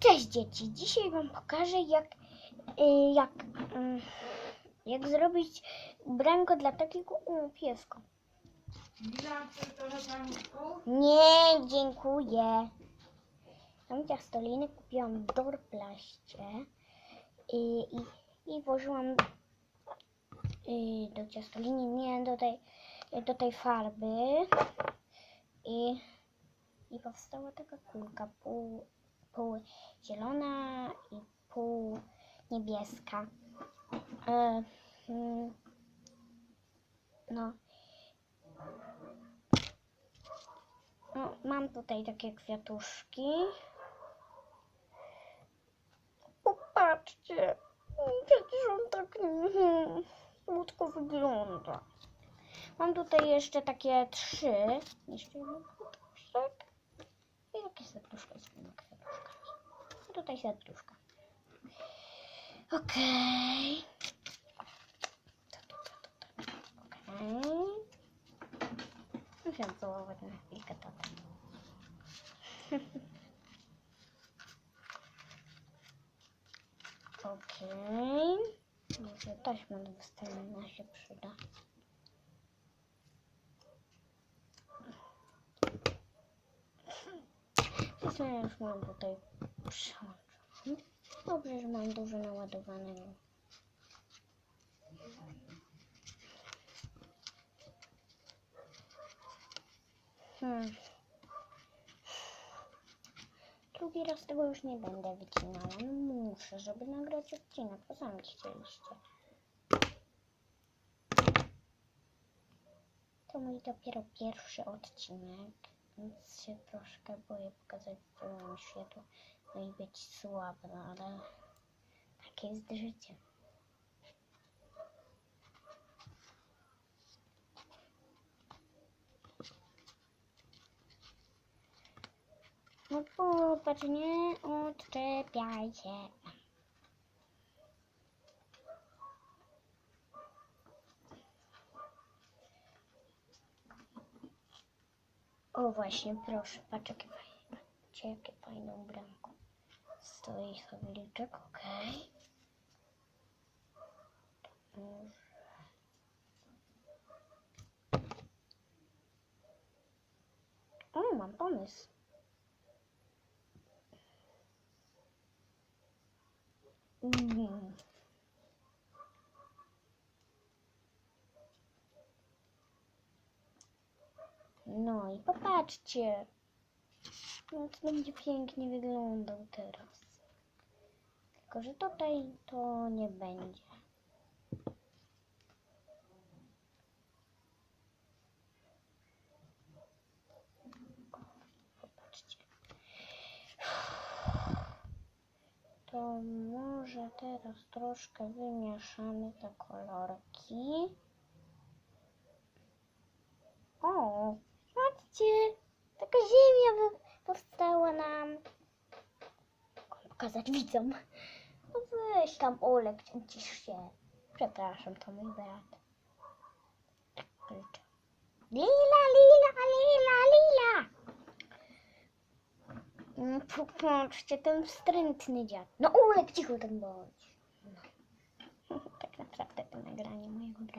Cześć dzieci, dzisiaj wam pokażę jak, y, jak, y, jak zrobić ubranko dla takiego u, pieska. Nie, dziękuję. Tam ciastoliny kupiłam Dorplaście i, i, i włożyłam y, do ciastoliny, nie do tej, do tej farby i, i powstała taka kulka pół, pół zielona i pół niebieska. E, mm, no. No, mam tutaj takie kwiatuszki. Popatrzcie, przecież on tak mhm, słodko wygląda. Mam tutaj jeszcze takie trzy. Jeszcze jeden I tutaj serduszka. Okej. Okej. Muszę całować na chwilkę tatę. Okej. Może taśma wystająca się przyda. Już mam tutaj przełączone. Dobrze, że mam dużo naładowanego. Hmm. Drugi raz tego już nie będę wycinała. No muszę, żeby nagrać odcinek, bo sami chcieliście. To mój dopiero pierwszy odcinek, więc się troszkę boję pokazać w pełnym światło, no i być słaba, no ale takie jest życie. No popatrz, nie odczepiaj się. O właśnie, proszę, patrz jakie patrzcie, jakie fajne ubranko. Stoi sobie liczek, okej. Może- O, mam pomysł. Mm. No i popatrzcie. No to będzie pięknie wyglądał teraz. Tylko, że tutaj to nie będzie. To może teraz troszkę wymieszamy te kolorki. O, patrzcie, taka ziemia wy- powstała nam. Pokazać widzom. No weź tam Olek, cisz się. Przepraszam, to mój brat. Krzyczy. Lila, lila, lila, lila. Mm, Popatrzcie, ten wstrętny dziad. No Olek, cicho tam bądź. No. Tak naprawdę to nagranie mojego brata.